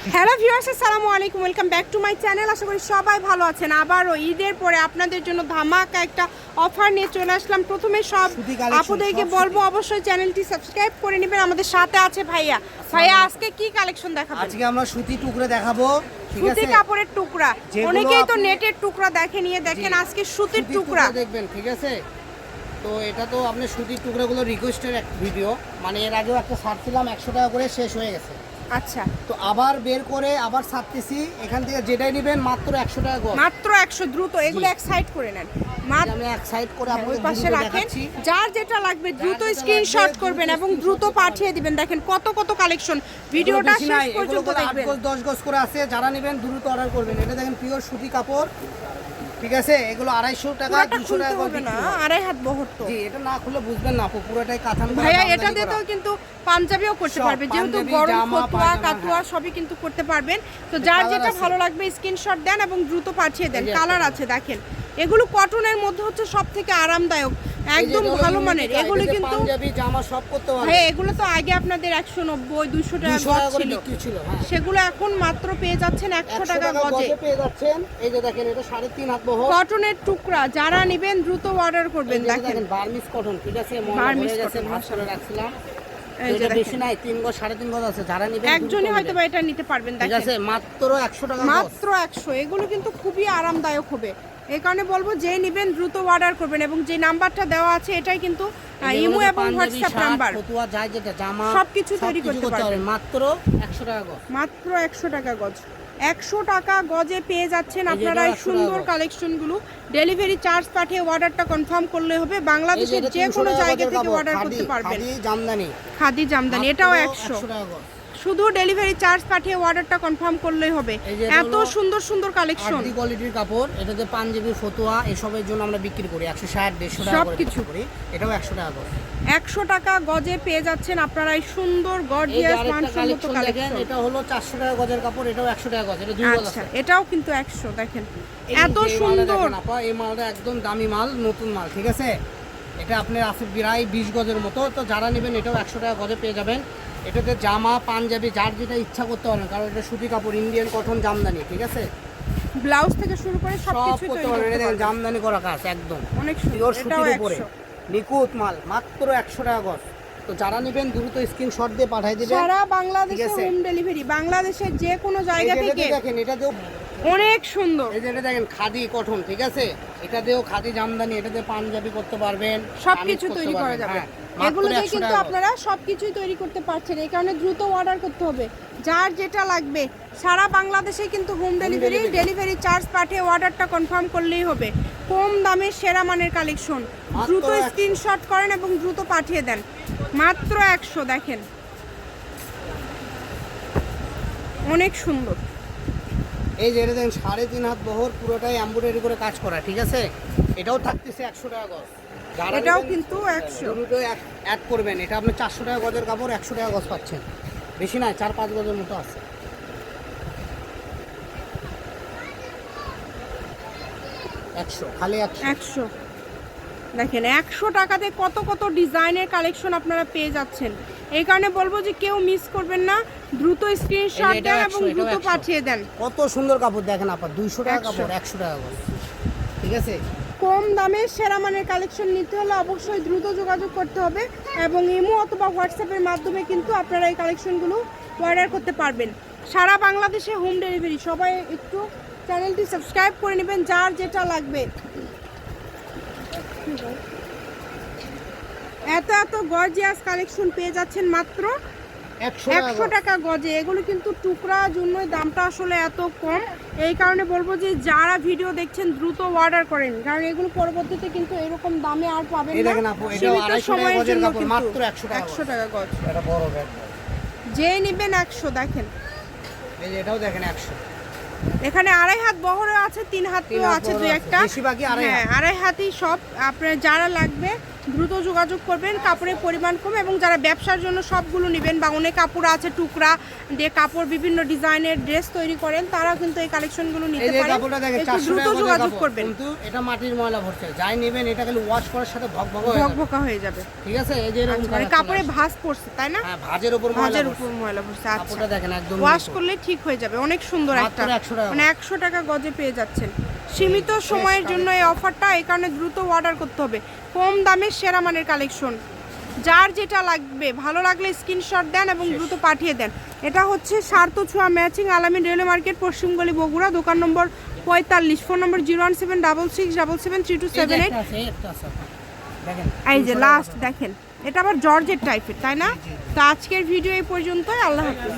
Hello viewers আসসালামু আলাইকুম। Welcome back to my channel আশা করি সবাই ভালো আছেন। আবারও ঈদের পরে আপনাদের জন্য ধামাকা একটা অফার নিয়ে চলে আসলাম। প্রথমে সব আপুদেরকে বলব অবশ্যই চ্যানেলটি সাবস্ক্রাইব করে নেবেন। আমাদের সাথে আছে ভাইয়া। ভাইয়া আজকে কি কালেকশন দেখাবেন? আজকে আমরা সুতি টুকরে দেখাবো। সুতি কাপড়ের টুকরা। অনেকেই তো নেটের টুকরা দেখে নিয়ে দেখেন। আজকে সুতির সুতির টুকরা। দেখবেন ঠিক আছে? তো এটা তো আপনি সুতির টুকরাগুলো রিকোয়েস্টের এক ভিডিও মানে এর আগেও একটা ছাড়ছিলাম একশো টাকা করে শেষ হয়ে গেছে। আচ্ছা। তো আবার বের করে আবার ছাড়তেছি। এখান থেকে যেটাই নেবেন মাত্র একশো টাকা গজ মাত্র একশো দ্রুত এগুলো এক সাইড করে নেন। আমি এক সাইড করে আপনাদের পাশে রাখেন। যার যেটা লাগবে দ্রুত স্ক্রিনশট করবেন এবং দ্রুত পাঠিয়ে দিবেন। দেখেন কত কত কালেকশন ভিডিওটা শেষ পর্যন্ত দেখবেন। গজ দশ গজ করে আছে। যারা নেবেন দ্রুত অর্ডার করবেন। এটা দেখেন পিওর সুতি কাপড়। ঠিক আছে? এগুলো আড়াইশো টাকা দুশো টাকা না আড়াই হাত বহর তো। জি এটা না খুলে বুঝবেন না আপু পুরোটাই কাঁথান ভাইয়া এটা দিয়ে। তো কিন্তু পাঞ্জাবিও করতে পারবে। যেহেতু গরম ফতুয়া কাতুয়া হ্যাঁ। সবই কিন্তু করতে পারবেন। তো যার যেটা ভালো লাগবে স্ক্রিনশট দেন এবং দ্রুত পাঠিয়ে দেন। কালার আছে দেখেন। এগুলো কটনের মধ্যে হচ্ছে সব থেকে আরামদায়ক একদম ভালো মানের। এগুলো কিন্তু পাঞ্জাবি জামা সব করতে ভাইয়া এগুলো তো আগে আপনাদের একশো নব্বই দুশো টাকা 200 গজ টাকা করে ছিল। হ্যাঁ। সেগুলো এখন মাত্র পেয়ে যাচ্ছেন একশো টাকা গজে। গজে পেয়ে যাচ্ছেন। এই যে দেখেন এটা সাড়ে তিন হাত বহর কটনের টুকরা যারা নেবেন দ্রুত অর্ডার করবেন দেখেন। বার্মিস কটন ঠিক আছে? বার্মিস হয়ে করে রাখছিলাম। এই যে এটা বেশি নাই তিন গজ সাড়ে তিন গজ আছে। যারা নেবেন একজনই হয়তো বা এটা নিতে পারবেন মাত্র একশো টাকা মাত্র একশো। এগুলো কিন্তু খুবই আরামদায়ক হবে। এই কারণে বলব যে নেবেন দ্রুত অর্ডার করবেন এবং যে নাম্বারটা দেওয়া আছে এটাই কিন্তু ইমো এবং হোয়াটসঅ্যাপ নাম্বার ফতুয়া, যাই যেটা জামা সবকিছু তৈরি করতে পারবেন। মাত্র একশো টাকা গজ। মাত্র একশো টাকা গজ। একশো টাকা গজে পেয়ে যাচ্ছেন আপনারা এই সুন্দর। কালেকশনগুলো ডেলিভারি চার্জ পাঠিয়ে অর্ডারটা কনফার্ম করলে হবে। বাংলাদেশের যে কোনো জায়গা থেকে অর্ডার করতে পারবেন। খাদি জামদানি। খাদি জামদানি এটাও একশো টাকা গজ। শুধু ডেলিভারি চার্জ পাঠিয়ে অর্ডারটা কনফার্ম করলেই হবে। এত সুন্দর সুন্দর কালেকশন আর্টি কোয়ালিটির কাপড় এটাতে পাঞ্জাবি ফতুয়া এসবের জন্য আমরা বিক্রি করি। একশো ষাট দেড়শো টাকা করে সবকিছু। করি। এটাও একশো টাকা করে। একশো টাকা গজে পেয়ে যাচ্ছেন আপনারা এই সুন্দর গর্জিয়াস মানসম্মত কালেকশন এটা হলো চারশো টাকা গজের কাপড় এটাও একশো টাকা গজ এটা দুই গজ আচ্ছা আছে। এটাও কিন্তু একশো দেখেন। এত সুন্দর। এই মালটা একদম দামি মাল নতুন মাল ঠিক আছে? এটা আপনার আছে প্রায় বিশ গজের মতো। তো যারা নেবেন এটাও একশো টাকা গজে পেয়ে যাবেন। এটাতে জামা পাঞ্জাবি যার যেটা ইচ্ছা করতে পারেন কারণ এটা সুতি কাপড় ইন্ডিয়ান কটন জামদানি ঠিক আছে? ব্লাউজ থেকে শুরু করে সব করতে পারেন পারবেন। জামদানি করা কাজ একদম। অনেক সুন্দর। সুতির উপরে। নিখুঁত মাল মাত্র একশো টাকা গজ। তো যারা নেবেন দ্রুত স্ক্রিনশট দিয়ে পাঠিয়ে দিবেন। সারা বাংলাদেশে হোম ডেলিভারি বাংলাদেশের যে কোনো জায়গা এটা থেকে দেখেন এটাতেও অনেক সুন্দর। এই যে এটা দেখেন খাদি কটন ঠিক আছে? এটা দিয়েও খাদি জামদানি এটাতে পাঞ্জাবি করতে পারবেন সবকিছু তৈরি করা যাবে। হ্যাঁ, এগুলো দিয়ে কিন্তু। আপনারা সবকিছুই তৈরি করতে পারছেন। এই কারণে দ্রুত অর্ডার করতে হবে। যার যেটা লাগবে সারা বাংলাদেশে কিন্তু হোম ডেলিভারি ডেলিভারি চার্জ পাঠিয়ে অর্ডারটা কনফার্ম করলেই হবে। কম দামে সেরা মানের কালেকশন দ্রুত। স্ক্রিনশট করেন এবং দ্রুত পাঠিয়ে দেন। মাত্র একশো দেখেন। অনেক সুন্দর। এই যে এটা দেখেন সাড়ে তিন হাত বহর পুরোটাই এমব্রয়ডারি করে কাজ করা ঠিক আছে? এটাও থাকতেছে একশো টাকা গজ। এটাও কিন্তু একশো। দ্রুত অ্যাড করবেন। এটা আপনি চারশো টাকা গজের কাপড় একশো টাকা গজ পাচ্ছেন। বেশি নয় চার পাঁচ গজের মতো আছে। একশো খালি একশো। একশো। দেখেন একশো টাকাতে কত কত ডিজাইনের কালেকশন আপনারা পেয়ে যাচ্ছেন। এই কারণে বলব যে কেউ মিস করবেন না দ্রুত স্ক্রিনশট দেন এবং দ্রুত পাঠিয়ে দেন। কত সুন্দর কাপড় দেখেন আপা দুইশো টাকা কাপড় একশো টাকা গজ ঠিক আছে? কম দামে সেরা মানের কালেকশন নিতে হলে অবশ্যই দ্রুত যোগাযোগ করতে হবে এবং ইমো অথবা হোয়াটসঅ্যাপের মাধ্যমে কিন্তু আপনারা এই কালেকশনগুলো অর্ডার করতে পারবেন। সারা বাংলাদেশে হোম ডেলিভারি। সবাই একটু চ্যানেলটি সাবস্ক্রাইব করে নেবেন যার যেটা লাগবে। এত এত গর্জিয়াস কালেকশন পেয়ে যাচ্ছেন মাত্র একশো টাকা গজে। এগুলো কিন্তু টুকরা জন্যই দামটা আসলে এত কম। এই কারণে বলব যে যারা ভিডিও দেখছেন দ্রুত অর্ডার করেন। কারণ এগুলো পরবর্তীতে কিন্তু এরকম দামে আর পাবেন না। সীমিত সময়ের জন্য মাত্র একশো টাকা গজ। যে নিবেন একশো দেখেন। এটাও দেখেন একশো। এখানে আড়াই হাত বহরও আছে তিন হাতেও হাত আছে দু দুই একটা হ্যাঁ হাত। আড়াই হাতই সব আপনার যারা লাগবে দ্রুত যোগাযোগ করবেন কাপড়ের পরিমাণ কম এবং যারা ব্যবসার জন্য সবগুলো নেবেন বা অনেক কাপড় আছে টুকরা দিয়ে কাপড় বিভিন্ন ডিজাইনের ড্রেস তৈরি করেন তারা কিন্তু এই কালেকশনগুলো নিতে পারেন। একটু দ্রুত যোগাযোগ করবেন। কিন্তু এটা মাটির ময়লা ভরছে যাই নেবেন এটা খালি ওয়াশ করার সাথে ভকভক হয়ে যাবে। হয়ে ঠিক আছে? এই যে এরকম আচ্ছা, মানে কাপড়ে ভাঁজ পড়ছে তাই না? হ্যাঁ ভাজের উপর ময়লা ভাঁজের উপর ময়লা পড়ছে আচ্ছা। দেখেন একদম ওয়াশ করলে ঠিক হয়ে যাবে অনেক সুন্দর একটা। মানে একশো টাকা গজে পেয়ে যাচ্ছেন। সীমিত সময়ের জন্য এই অফারটা এই কারণে দ্রুত অর্ডার করতে হবে। কম দামে সেরা মানের কালেকশন যার যেটা লাগবে ভালো লাগলে স্ক্রিনশট দেন এবং দ্রুত পাঠিয়ে দেন। এটা হচ্ছে সার্থ ছোঁয়া ম্যাচিং আলামিন রেলওয়ে মার্কেট পশ্চিমগলি বগুড়া দোকান নম্বর পঁয়তাল্লিশ phone number zero one seven double six double seven three two seven eight. এই যে লাস্ট দেখেন এটা আবার জর্জের টাইপের তাই না? তো আজকের ভিডিও এই পর্যন্তই আল্লাহ হাফিজ।